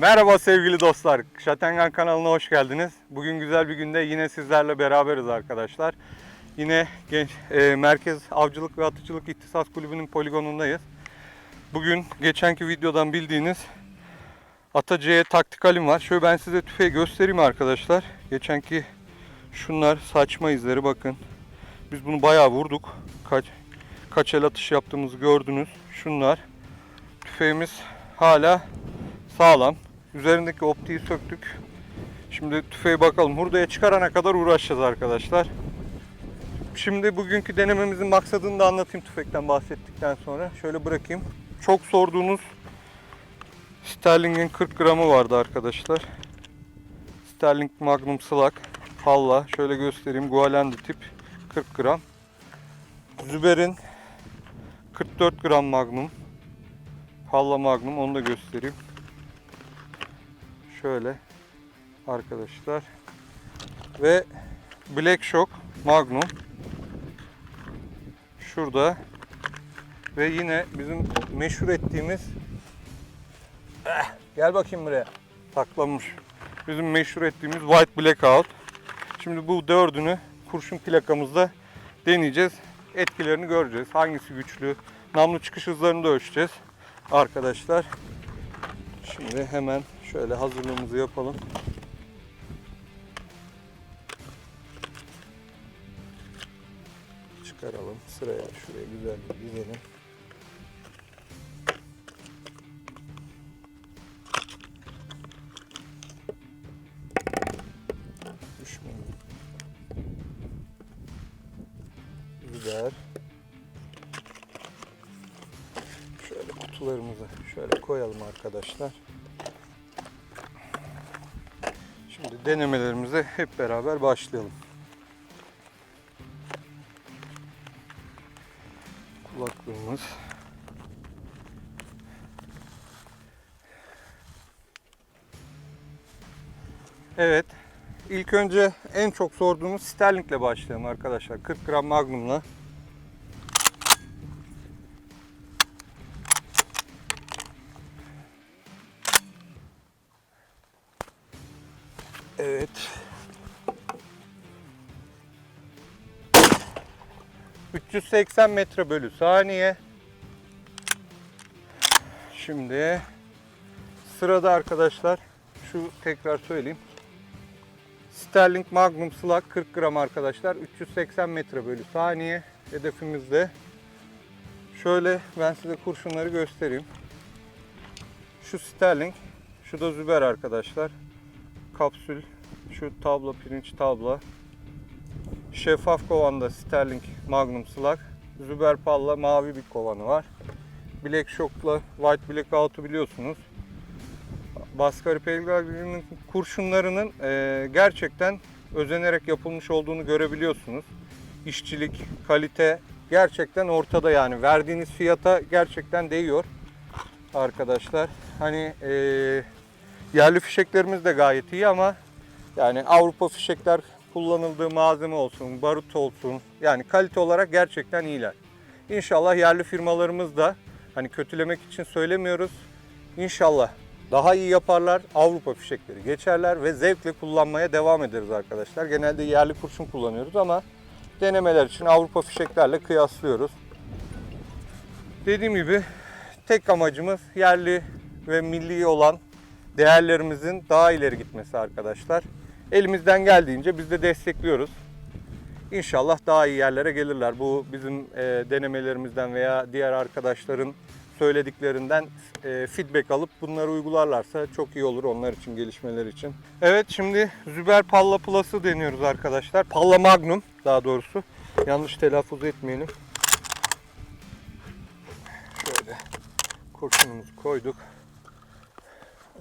Merhaba sevgili dostlar. Şatengan kanalına hoş geldiniz. Bugün güzel bir günde yine sizlerle beraberiz arkadaşlar. Yine genç, e, Merkez Avcılık ve Atıcılık İhtisas Kulübü'nün poligonundayız. Bugün geçenki videodan bildiğiniz Atacı'ya taktikalim var. Şöyle ben size tüfeği göstereyim arkadaşlar. Geçenki şunlar saçma izleri bakın. Biz bunu bayağı vurduk. Kaç, kaç el atış yaptığımızı gördünüz. Şunlar. Tüfeğimiz hala sağlam. Üzerindeki optiği söktük. Şimdi tüfeği bakalım. Hurdaya çıkarana kadar uğraşacağız arkadaşlar. Şimdi bugünkü denememizin maksadını da anlatayım tüfekten bahsettikten sonra. Şöyle bırakayım. Çok sorduğunuz Sterling'in 40 gramı vardı arkadaşlar. Sterling Magnum Slug Palla. Şöyle göstereyim. Gualendi tip 40 gram. Züber'in 44 gram Magnum. Palla Magnum onu da göstereyim. Şöyle arkadaşlar. Ve Black Shock Magnum. Şurada. Ve yine bizim meşhur ettiğimiz Eh, gel bakayım buraya. Saklanmış. Bizim meşhur ettiğimiz White Blackout. Şimdi bu dördünü kurşun plakamızda deneyeceğiz. Etkilerini göreceğiz. Hangisi güçlü? Namlu çıkış hızlarını da ölçeceğiz. Arkadaşlar. Şimdi hemen şöyle hazırlığımızı yapalım. Çıkaralım sıraya şuraya güzel bir dizelim. Düşmeyin. Biber. Şöyle kutularımızı şöyle koyalım arkadaşlar. Denemelerimize hep beraber başlayalım. Kulaklığımız. Evet. İlk önce en çok sorduğumuz Sterling'le başlayalım arkadaşlar. 40 gram Magnum'la. Evet. 380 metre bölü saniye. Şimdi sırada arkadaşlar şu tekrar söyleyeyim. Sterling Magnum Slug 40 gram arkadaşlar. 380 metre bölü saniye hedefimizde. Şöyle ben size kurşunları göstereyim. Şu Sterling, şu da Züber arkadaşlar. Kapsül, şu tablo pirinç tabla. Şeffaf kovanda Sterling Magnum Slug. Züber Palla mavi bir kovanı var. Black Shock'la White Blackout'u biliyorsunuz. Baskari Pelgrin'in kurşunlarının e, gerçekten özenerek yapılmış olduğunu görebiliyorsunuz. İşçilik, kalite gerçekten ortada yani. Verdiğiniz fiyata gerçekten değiyor arkadaşlar. Hani e, yerli fişeklerimiz de gayet iyi ama yani Avrupa fişekler kullanıldığı malzeme olsun, barut olsun yani kalite olarak gerçekten iyiler. İnşallah yerli firmalarımız da hani kötülemek için söylemiyoruz. İnşallah daha iyi yaparlar. Avrupa fişekleri geçerler ve zevkle kullanmaya devam ederiz arkadaşlar. Genelde yerli kurşun kullanıyoruz ama denemeler için Avrupa fişeklerle kıyaslıyoruz. Dediğim gibi tek amacımız yerli ve milli olan değerlerimizin daha ileri gitmesi arkadaşlar. Elimizden geldiğince biz de destekliyoruz. İnşallah daha iyi yerlere gelirler. Bu bizim e, denemelerimizden veya diğer arkadaşların söylediklerinden e, feedback alıp bunları uygularlarsa çok iyi olur onlar için, gelişmeler için. Evet şimdi Züber Palla Plus'ı deniyoruz arkadaşlar. Palla Magnum daha doğrusu. Yanlış telaffuz etmeyelim. Şöyle kurşunumuzu koyduk.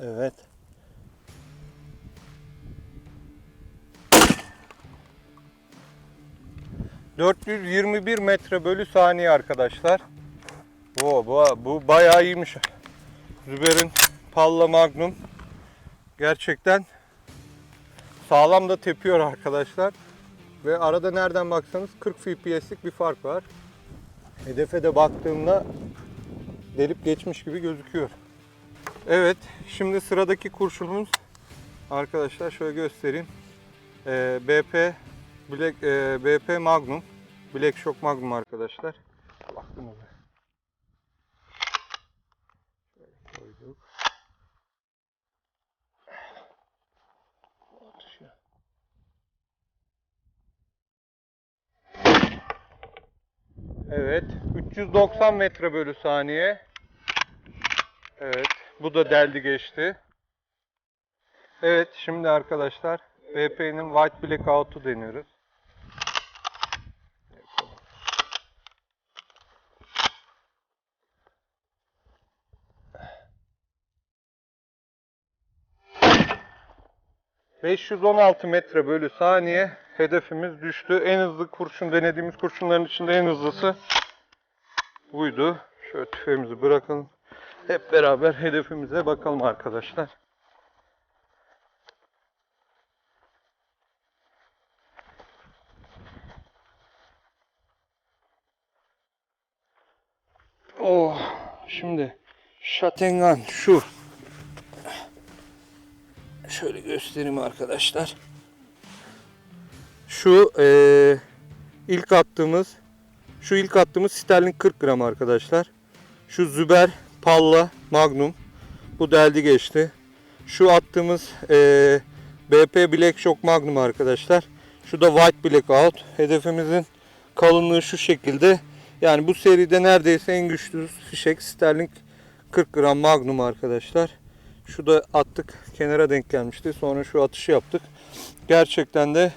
Evet. ...421 metre bölü saniye arkadaşlar. Bu, bu, bu bayağı iyiymiş. Züber'in Palla Magnum gerçekten sağlam da tepiyor arkadaşlar. Ve arada nereden baksanız 40 FPS'lik bir fark var. Hedefe de baktığımda delip geçmiş gibi gözüküyor. Evet, şimdi sıradaki kurşunumuz arkadaşlar şöyle göstereyim. Ee, BP Black e, BP Magnum. Black Shock Magnum arkadaşlar. Baktınız mı? Şöyle koyduk. Evet, 390 metre bölü saniye. Evet, bu da deldi geçti. Evet, şimdi arkadaşlar BP'nin White Blackout'u deniyoruz. ...516 metre bölü saniye hedefimiz düştü. En hızlı kurşun denediğimiz kurşunların içinde en hızlısı buydu. Şöyle tüfeğimizi bırakalım. Hep beraber hedefimize bakalım arkadaşlar. Oh, şimdi şatengan şu. Şöyle göstereyim arkadaşlar. Şu eee, ilk attığımız şu ilk attığımız sterlin 40 gram arkadaşlar. Şu Züber Palla Magnum. Bu deldi geçti. Şu attığımız eee, BP Black Shock Magnum arkadaşlar. Şu da White Blackout. Hedefimizin kalınlığı şu şekilde. Yani bu seride neredeyse en güçlü fişek Sterling 40 gram Magnum arkadaşlar. Şu da attık kenara denk gelmişti. Sonra şu atışı yaptık. Gerçekten de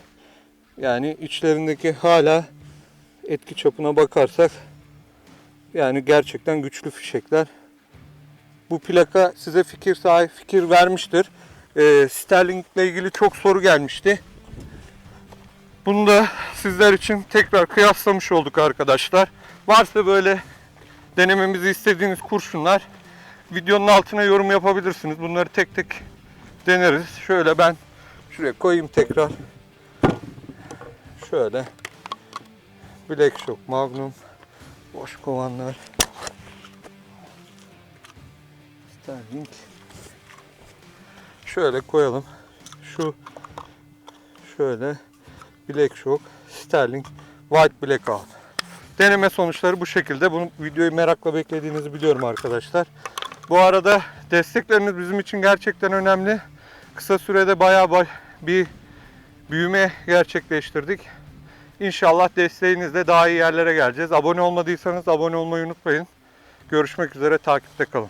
yani içlerindeki hala etki çapına bakarsak yani gerçekten güçlü fişekler. Bu plaka size fikir sahibi fikir vermiştir. Ee, Sterling ile ilgili çok soru gelmişti. Bunu da sizler için tekrar kıyaslamış olduk arkadaşlar. Varsa böyle denememizi istediğiniz kurşunlar videonun altına yorum yapabilirsiniz. Bunları tek tek deneriz. Şöyle ben şuraya koyayım tekrar. Şöyle Black Shock Magnum boş kovanlar Sterling şöyle koyalım. Şu şöyle Black Shock Sterling White Blackout. Deneme sonuçları bu şekilde. Bu videoyu merakla beklediğinizi biliyorum arkadaşlar. Bu arada destekleriniz bizim için gerçekten önemli. Kısa sürede bayağı bay- bir büyüme gerçekleştirdik. İnşallah desteğinizle daha iyi yerlere geleceğiz. Abone olmadıysanız abone olmayı unutmayın. Görüşmek üzere takipte kalın.